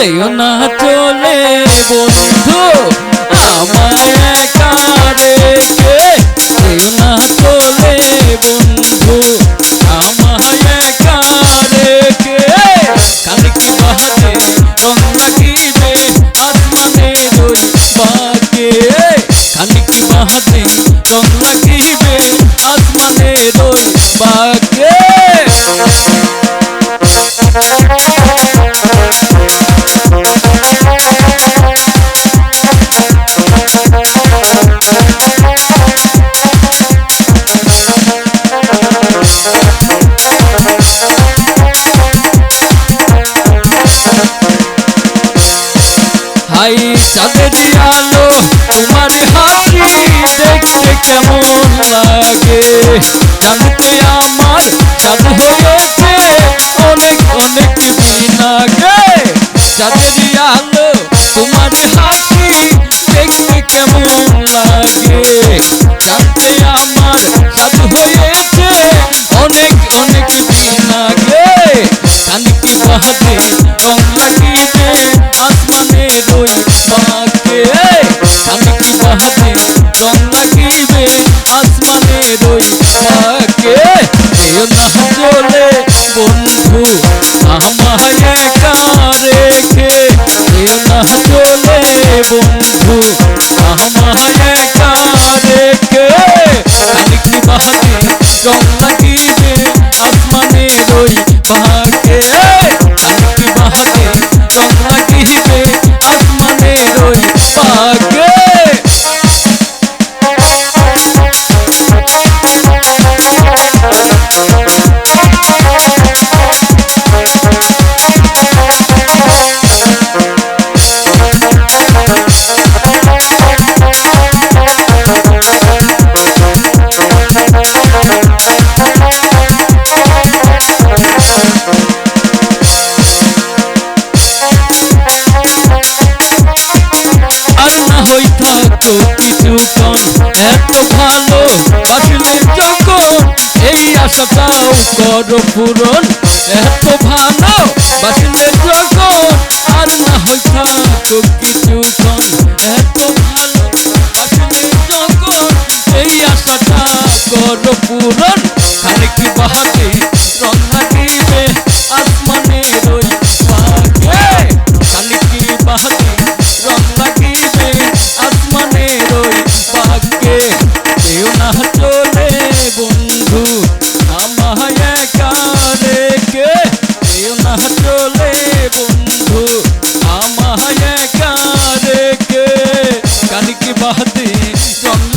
যেও না চলে বন্ধু আমায় একা হাই চাঁদের আলো তোমার হাসি দেখতে কেমন লাগে? জানতে আমার চাঁদ হয়েছে? অনেক অনেক দিন আগে চাঁদের আলো তোমার হাসি দেখতে কেমন লাগিবে আসমানে রই বাকে এও না চলে বন্ধু আমায় একা রেখে। এও না চলে বন্ধু আমায় একা রেখে। কানকি বাহাতে রং লাগিবে আসমানে রই রই বাকে করো পূরণ Don't